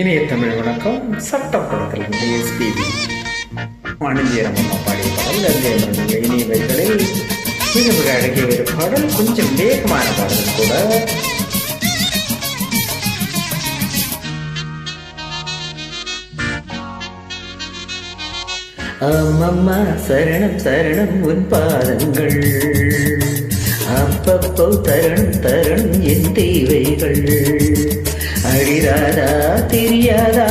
இனிய தமிழ் வணக்கம். சட்டம் எஸ்பிபி வாணிஜியரம் அம்மா பாடிய பாடல் அங்கே அவர்களுடைய இனிய வரிகளில் மிக மிக அழகிய ஒரு பாடல் கொஞ்சம் வேகமான பாடல் கூட. அம்மம்மா சரணம் சரணம் உன் பாதங்கள். அப்பப்போ தரணம் தரணம் என் தேவைகள். அடிராதா தெரியாதா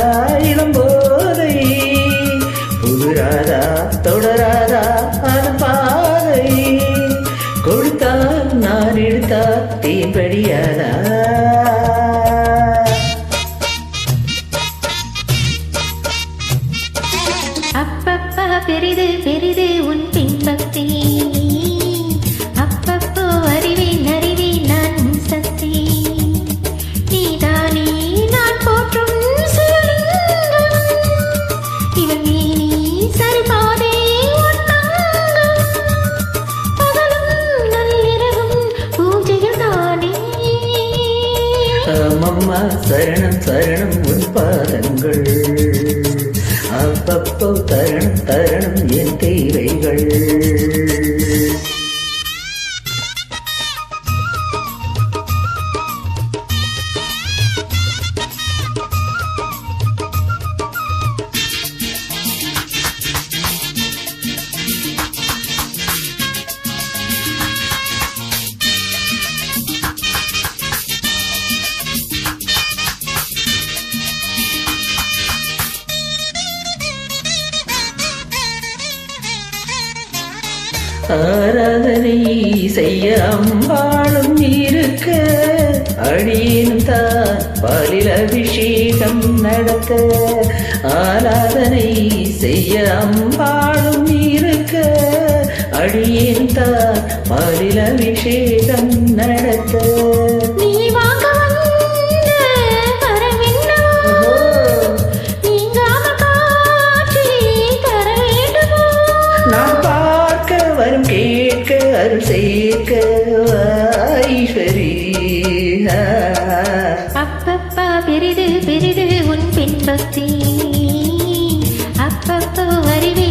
இளம்போதை? புதுராதா தொடராதா அது பாதை. கொடுத்தால் நான் எடுத்தா தீபடியாதா அப்பப்பா பெரிது பெரிது உன் பின்பக்தி சரணம் சரணம் உன் பாதங்கள். அப்பப்போ தரணம் தரணம் என் தேவைகள். ஆராதனை செய்ய அம்பாளும் இருக்க அடியும் தான் பாலில் அபிஷேகம் நடத்த ஆராதனை செய்ய அம்பாளும் இருக்க அடியும் தான் பாலில் அபிஷேகம் நடத்த அருள் சேர்க்க ஐஸ்வரி. அப்பப்பா பெரிது பெரிது உன் பின்பக்தி அப்பப்போ அறிவே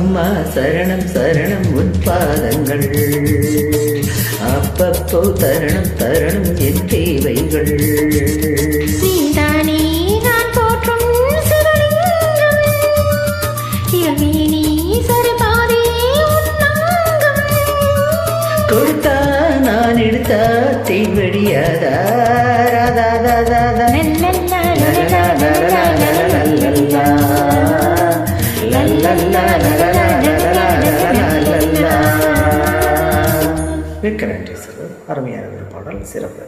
அம்மம்மா சரணம் சரணம் உன் பாதங்கள் அப்பப்போ தருணம் தருணம் என் தேவைகள் கொடுத்தா நான் எடுத்தா தீவடியாதா ராதா ராதா ராதா மிக்க நன்றி அருமையான ஒரு பாடல் சிறப்பு.